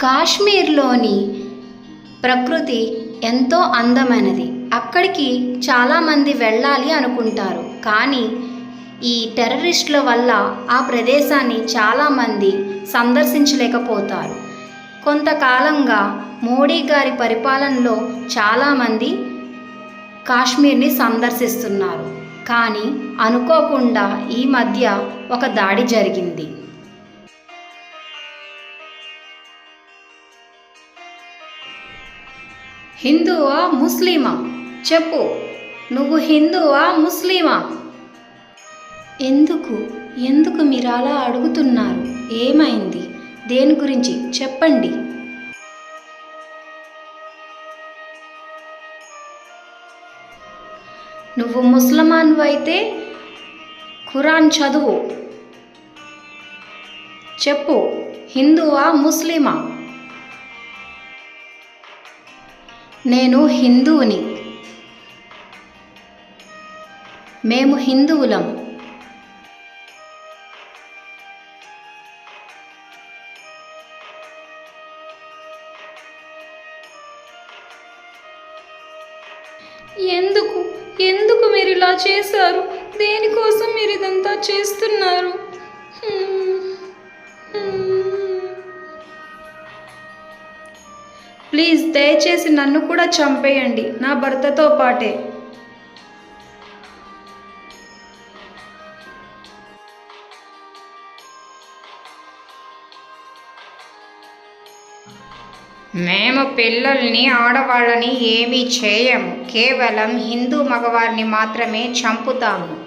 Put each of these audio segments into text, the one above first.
కాశ్మీర్లోని ప్రకృతి ఎంతో అందమైనది. అక్కడికి చాలామంది వెళ్ళాలి అనుకుంటారు. కానీ ఈ టెర్రరిస్టుల వల్ల ఆ ప్రదేశాన్ని చాలామంది సందర్శించలేకపోతారు. కొంతకాలంగా మోడీ గారి పరిపాలనలో చాలామంది కాశ్మీర్ని సందర్శిస్తున్నారు. కానీ అనుకోకుండా ఈ మధ్య ఒక దాడి జరిగింది. హిందువా ముస్లిమా? చెప్పు. నువ్వు హిందువా ముస్లిమా? ఎందుకు? ఎందుకు మీరు అలా అడుగుతున్నారు? ఏమైంది? దేని గురించి? చెప్పండి. నువ్వు ముసల్మాన్వు అయితే ఖురాన్ చదువు. చెప్పు. హిందువా ముస్లిమా? నేను హిందువుని. మేము హిందువులం. ఎందుకు? ఎందుకు మీరు ఇలా చేశారు? దేనికోసం మీరు ఇదంతా చేస్తున్నారు? ప్లీజ్ దయచేసి నన్ను కూడా చంపేయండి నా భర్తతో పాటే. మేము పిల్లల్ని ఆడవాళ్ళని ఏమీ చేయము. కేవలం హిందూ మగవారిని మాత్రమే చంపుతాము.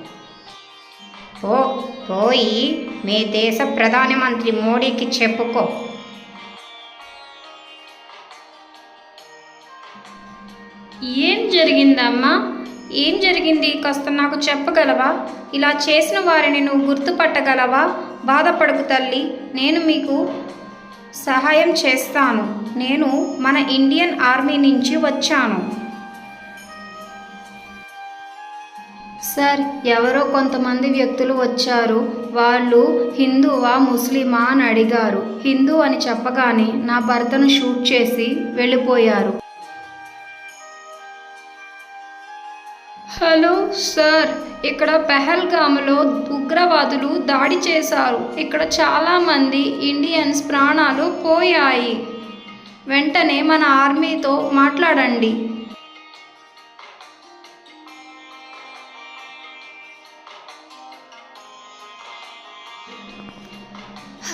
ఓ పోయి మీ దేశ ప్రధానమంత్రి మోడీకి చెప్పుకో. ఏం జరిగిందమ్మా? ఏం జరిగింది? కాస్త నాకు చెప్పగలవా? ఇలా చేసిన వారిని నువ్వు గుర్తుపట్టగలవా? బాధపడకు తల్లి నేను మీకు సహాయం చేస్తాను. నేను మన ఇండియన్ ఆర్మీ నుంచి వచ్చాను. సార్ ఎవరో కొంతమంది వ్యక్తులు వచ్చారు. వాళ్ళు హిందువా ముస్లిమా అని అడిగారు. హిందూ అని చెప్పగానే నా భర్తను షూట్ చేసి వెళ్ళిపోయారు. Hello sir. ఇక్కడ పెహల్గామ్లో ఉగ్రవాదులు దాడి చేశారు. ఇక్కడ చాలామంది ఇండియన్స్ ప్రాణాలు పోయాయి. వెంటనే మన ఆర్మీతో మాట్లాడండి.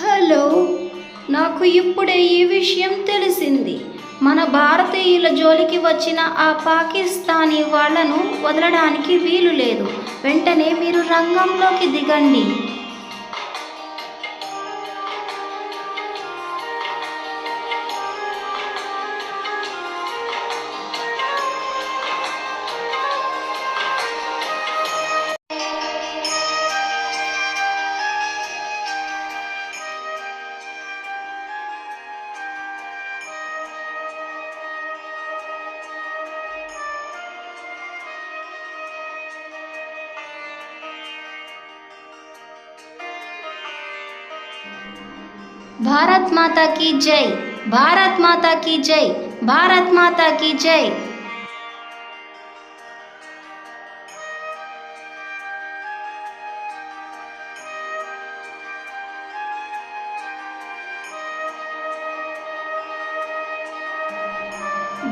హలో నాకు ఇప్పుడే ఈ విషయం తెలిసింది. మన భారతీయుల జోలికి వచ్చిన ఆ పాకిస్తానీ వాళ్ళను వదలడానికి వీలు లేదు. వెంటనే మీరు రంగంలోకి దిగండి. भारत माता की जय, भारत माता की जय, भारत माता की जय।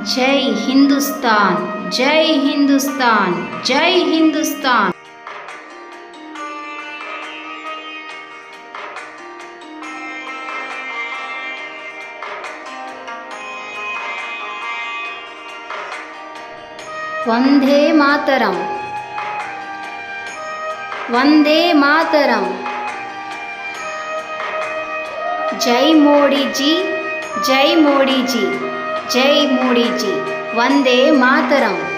जय हिंदुस्तान जय हिंदुस्तान जय हिंदुस्तान। वन्दे तरं जै मोडीजी जय मोडिजी जय मोडिजी वन्दे मातरम्।